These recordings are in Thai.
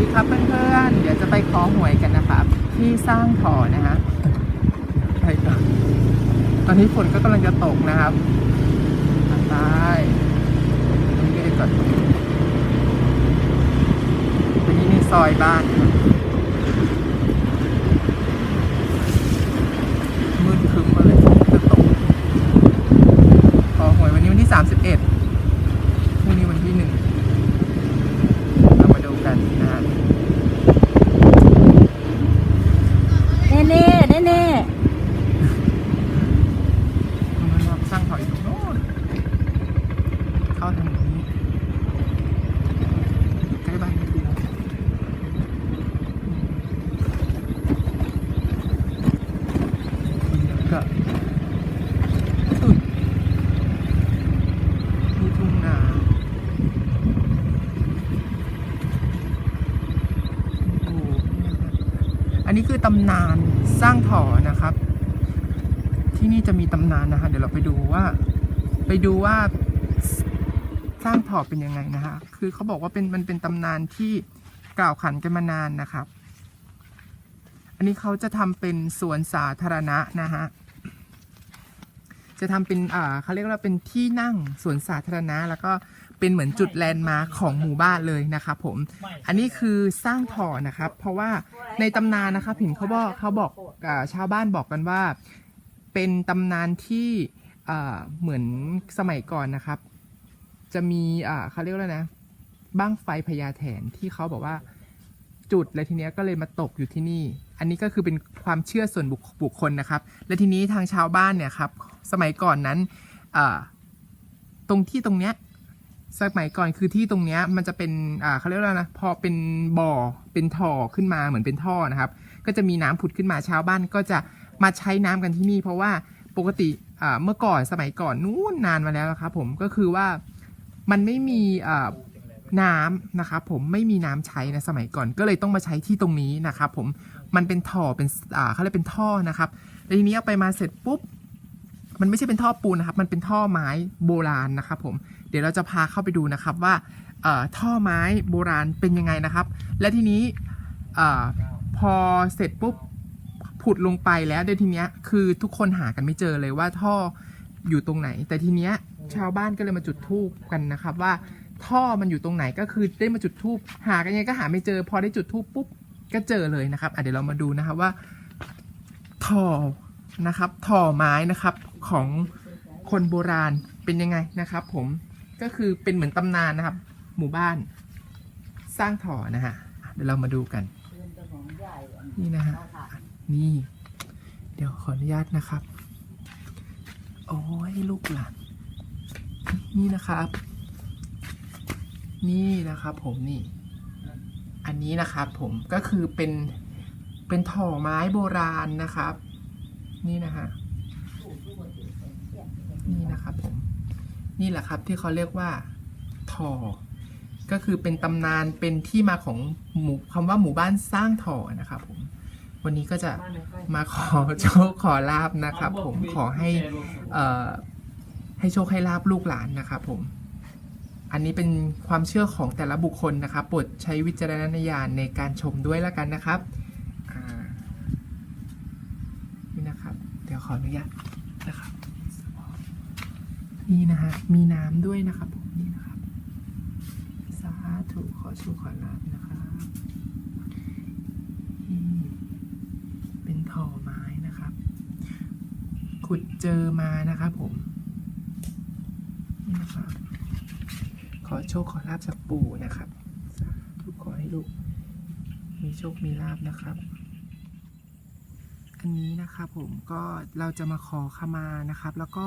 ดีครับเพื่อนๆ เดี๋ยวจะไปขอหวยกันนะครับ ที่สร้างถอนะฮะไปก่อนตอนนี้ฝนก็กำลังจะตกนะครับไปตรงนี้ก็ได้ก่อนตรงนี้นี่ซอยบ้านมืดครึ้มมาเลยฝนจะตก ขอหวยวันนี้วันที่ 31พรุ่งนี้วันที่หนึ่ง เรามาดูกันนะฮะ เน่เน่เน่เน่ มันมาสร้างถอยตรงโน้น เข้าทางนี้ใกล้บ้านพี่แล้วก็อุ๊ยมีทุ่งนาโอ้อันนี้คือตำนานสร้างถอนะครับ ที่นี่จะมีตำนานนะคะ เดี๋ยวเราไปดูว่า ไปดูว่า สร้างถอเป็นยังไงนะคะ คือเขาบอกว่าเป็นมันเป็นตำนานที่กล่าวขันกันมานานนะครับ อันนี้เขาจะทำเป็นสวนสาธารณะนะฮะ จะทำเป็นอ่าเขาเรียกว่าเป็นที่นั่งสวนสาธารณะ แล้วก็เป็นเหมือนจุดแลนด์มาร์คของหมู่บ้านเลยนะครับผม อันนี้คือสร้างถอนะครับ เพราะว่าในตำนานนะครับเห็นเขาบอกเขาบอกอาชาวบ้านบอกกันว่า เป็นตำนานที่อ่าเหมือนสมัยก่อนนะครับ จะมีอ่าเขาเรียกว่านะบ้างไฟพญาแถนที่เขาบอกว่าจุดแล้วทีเนี้ยก็เลยมาตกอยู่ที่นี่ อันนี้ก็คือเป็นความเชื่อส่วนบุคคลนะครับ และทีนี้ทางชาวบ้านเนี่ยครับ สมัยก่อนนั้นตรงที่ตรงเนี้ยสมัยก่อนคือที่ตรงเนี้ยมันจะเป็นเขาเรียกว่านะพอเป็นบ่อเป็นท่อขึ้นมาเหมือนเป็นท่อนะครับ ก็จะมีน้ำผุดขึ้นมาชาวบ้านก็จะมาใช้น้ำกันที่นี่ เพราะว่าปกติเมื่อก่อนสมัยก่อนนู้นนานมาแล้วครับ ผมก็คือว่า มันไม่มีน้ำนะครับผมไม่มีน้ำใช้นะสมัยก่อนก็เลยต้องมาใช้ที่ตรงนี้นะครับผมมันเป็นท่อเป็นอ่าเขาเรียกเป็นท่อนะครับแล้วทีนี้เอาไปมาเสร็จปุ๊บมันไม่ใช่เป็นท่อปูนนะครับ มันเป็นท่อไม้โบราณนะครับผมเดี๋ยวเราจะพาเข้าไปดูนะครับว่าเอ่อท่อไม้โบราณเป็นยังไงนะครับ และทีนี้เออพอเสร็จปุ๊บผุดลงไปแล้วเดี๋ยวทีเนี้ยคือทุกคนหากันไม่เจอเลยว่าท่อ อยู่ตรงไหน แต่ทีเนี้ยชาวบ้านก็เลยมาจุดธูปกันนะครับว่าท่อมันอยู่ตรงไหนก็คือได้มาจุดธูปหากันยังไงก็หาไม่เจอ พอได้จุดธูปปุ๊บก็เจอเลยนะครับเดี๋ยวเรามาดูนะครับว่าท่อนะครับท่อไม้นะครับของคนโบราณเป็นยังไงนะครับ ผมก็คือเป็นเหมือนตำนานนะครับ หมู่บ้านสร้างท่อนะฮะเดี๋ยวเรามาดูกันนี่นะฮะนี่ เดี๋ยวขออนุญาตนะครับ โอ้ยลูกหลานนี่นะครับ นี่นะครับ ผมนี่ อันนี้นะครับ ผมก็คือเป็นเป็นถ่อไม้โบราณนะครับ นี่นะฮะนี่นะครับ ผม นี่แหละครับ ที่เขาเรียกว่าถ่อก็คือเป็นตำนานเป็นที่มาของหมู่คำว่าหมู่บ้านสร้างถ่อนะครับ ผม วันนี้ก็จะมาขอโชคขอลาบนะครับ ผมขอให้เอ่อให้โชคให้ลาบลูกหลานนะครับผม อันนี้เป็นความเชื่อของแต่ละบุคคลนะครับโปรดใช้วิจารณญาณในการชมด้วยแล้วกันนะครับอ่านี่นะครับ เดี๋ยวขออนุญาตนะครับนี่นะฮะมีน้ำด้วยนะครับผมนี่นะครับสาธุขอโชคขอลาบนะครับนี่เป็นท่อไม้นะครับ ขุดเจอมานะครับผมนี่นะครับขอโชคขอลาบจากปู่นะครับสาธุขอให้ลูกมีโชคมีลาบนะครับ อันนี้นะครับผมก็เราจะมาขอขมานะครับ แล้วก็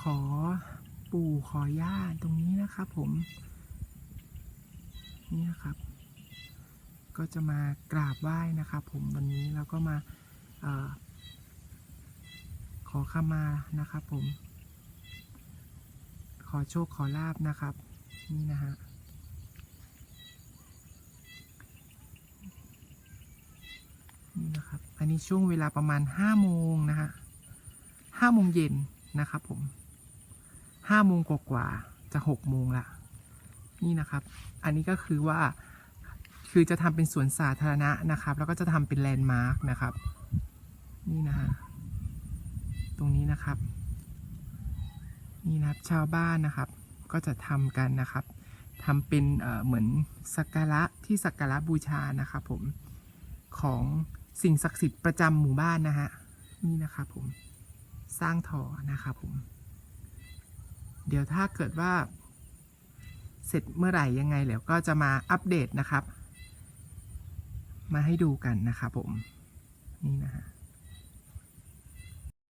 ขอปู่ขอย่าตรงนี้นะครับผม นี่นะครับ ก็จะมากราบไหว้นะครับผมวันนี้แล้วก็มา อขอขมานะครับผม ขอโชคขอลาบนะครับ นี่นะฮะนี่นะครับ อันนี้ช่วงเวลาประมาณห้าโมงนะฮะห้าโมงเย็นนะครับผมห้าโมงกว่าจะหกโมงละนี่นะครับ อันนี้ก็คือว่าคือจะทำเป็นสวนสาธารณะนะครับ แล้วก็จะทำเป็นแลนด์มาร์กนะครับ นี่นะฮะ ตรงนี้นะครับ นี่นะครับชาวบ้านนะครับ ก็จะทำกันนะครับทำเป็นเเหมือนสักการะที่สักการะบูชานะครับผมของสิ่งศักดิ์สิทธิ์ประจำหมู่บ้านนะฮะนี่นะครับผมสร้างถอนะครับผม เดี๋ยวถ้าเกิดว่า เสร็จเมื่อไหร่ยังไงเดี๋ยวก็จะมาอัปเดตนะครับ มาให้ดูกันนะครับผม นี่นะฮะ